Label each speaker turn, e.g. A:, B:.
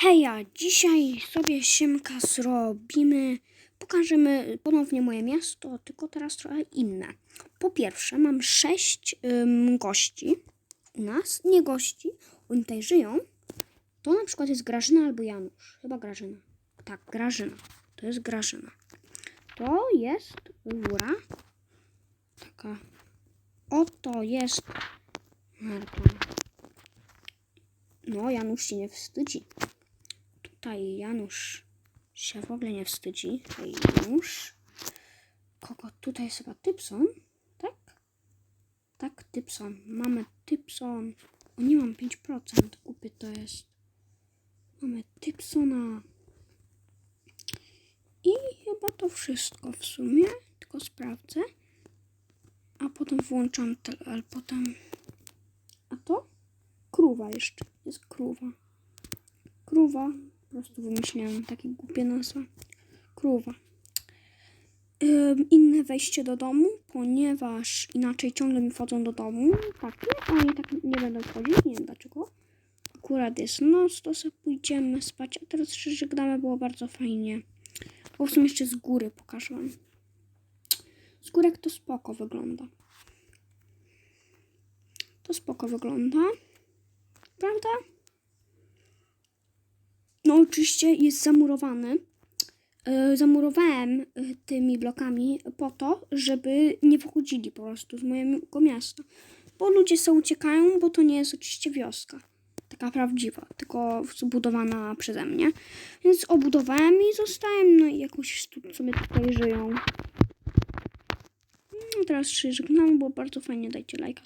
A: Heja, dzisiaj sobie siemka zrobimy. Pokażemy ponownie moje miasto, tylko teraz trochę inne. Po pierwsze, mam sześć ym, gości u nas. Nie gości, oni tutaj żyją. To na przykład jest Grażyna albo Janusz. Chyba Grażyna. Tak, Grażyna. To jest Grażyna. To jest Wóra. Taka. Oto jest Marta. No, Janusz się nie wstydzi. Tutaj Janusz się w ogóle nie wstydzi. Hej, Janusz. Kogo tutaj jest chyba Typson? Tak? Tak, Typson. Mamy Typson. O, nie mam 5%. Głupie to jest. Mamy Typsona. I chyba to wszystko w sumie. Tylko sprawdzę. A potem włączam, te, ale potem... A to? Krówa jeszcze. Jest krówa. Krówa. Po prostu wymyśliłam takie głupie nazwy. Krówa. Ym, inne wejście do domu, ponieważ inaczej ciągle mi wchodzą do domu. Takie, a oni tak nie będą wchodzić. Nie wiem dlaczego. Akurat jest noc, to sobie pójdziemy spać. A teraz się żegnamy, było bardzo fajnie. O, w jeszcze z góry pokażę wam. Z góry jak to spoko wygląda. To spoko wygląda. Prawda? No oczywiście jest zamurowany. Yy, zamurowałem yy, tymi blokami po to, żeby nie wychodzili po prostu z mojego miasta. Bo ludzie sobie uciekają, bo to nie jest oczywiście wioska. Taka prawdziwa, tylko zbudowana przeze mnie. Więc obudowałem i zostałem, no i jakoś sobie tutaj żyją. No teraz się żegnam, było bardzo fajnie. Dajcie lajka,